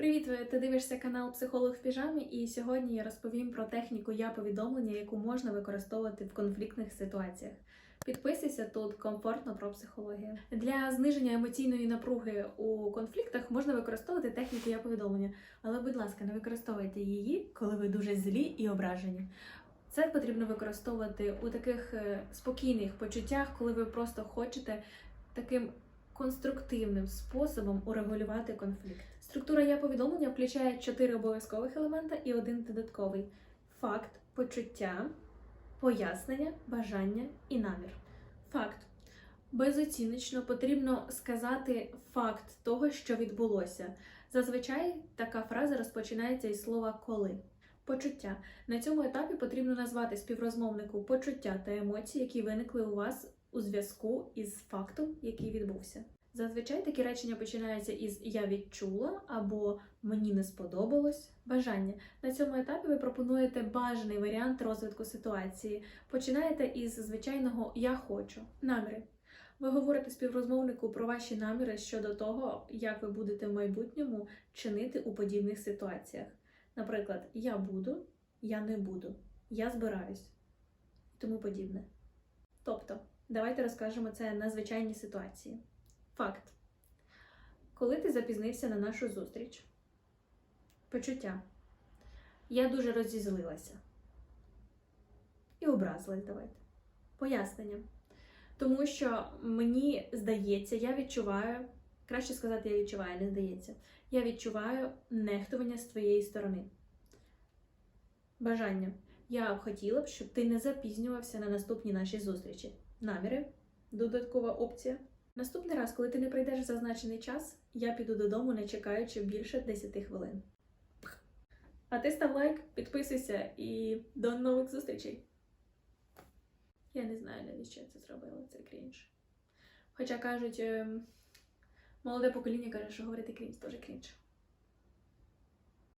Привіт! Ти дивишся канал Психолог в піжамі, і сьогодні я розповім про техніку я повідомлення, яку можна використовувати в конфліктних ситуаціях. Підписуйся тут комфортно про психологію. Для зниження емоційної напруги у конфліктах можна використовувати техніку я повідомлення, але, будь ласка, не використовуйте її, коли ви дуже злі і ображені. Це потрібно використовувати у таких е, спокійних почуттях, коли ви просто хочете таким конструктивним способом урегулювати конфлікт. Структура я повідомлення включає чотири обов'язкових елемента і один додатковий: факт, почуття, пояснення, бажання і намір. Факт. Безоціночно потрібно сказати факт того, що відбулося. Зазвичай така фраза розпочинається із слова коли. Почуття. На цьому етапі потрібно назвати співрозмовнику почуття та емоції, які виникли у вас у зв'язку із фактом, який відбувся. Зазвичай такі речення починаються із Я відчула або Мені не сподобалось. Бажання. На цьому етапі ви пропонуєте бажаний варіант розвитку ситуації. Починаєте із звичайного Я хочу. Наміри. Ви говорите співрозмовнику про ваші наміри щодо того, як ви будете в майбутньому чинити у подібних ситуаціях. Наприклад, я буду, я не буду, я збираюсь і тому подібне. Тобто, давайте розкажемо це на звичайній ситуації. Факт. Коли ти запізнився на нашу зустріч? Почуття. Я дуже розізлилася. І образилась, давайте. Пояснення. Тому що мені здається, я відчуваю, краще сказати, я відчуваю, не здається. Я відчуваю нехтування з твоєї сторони. Бажання. Я б хотіла б, щоб ти не запізнювався на наступні наші зустрічі. Наміри. Додаткова опція. Наступний раз, коли ти не прийдеш в зазначений час, я піду додому, не чекаючи більше 10 хвилин. А ти став лайк, підписуйся і до нових зустрічей. Я не знаю, навіщо я це зробила, це крінж. Хоча кажуть, ем, молоде покоління каже, що говорити крінж теж крінж.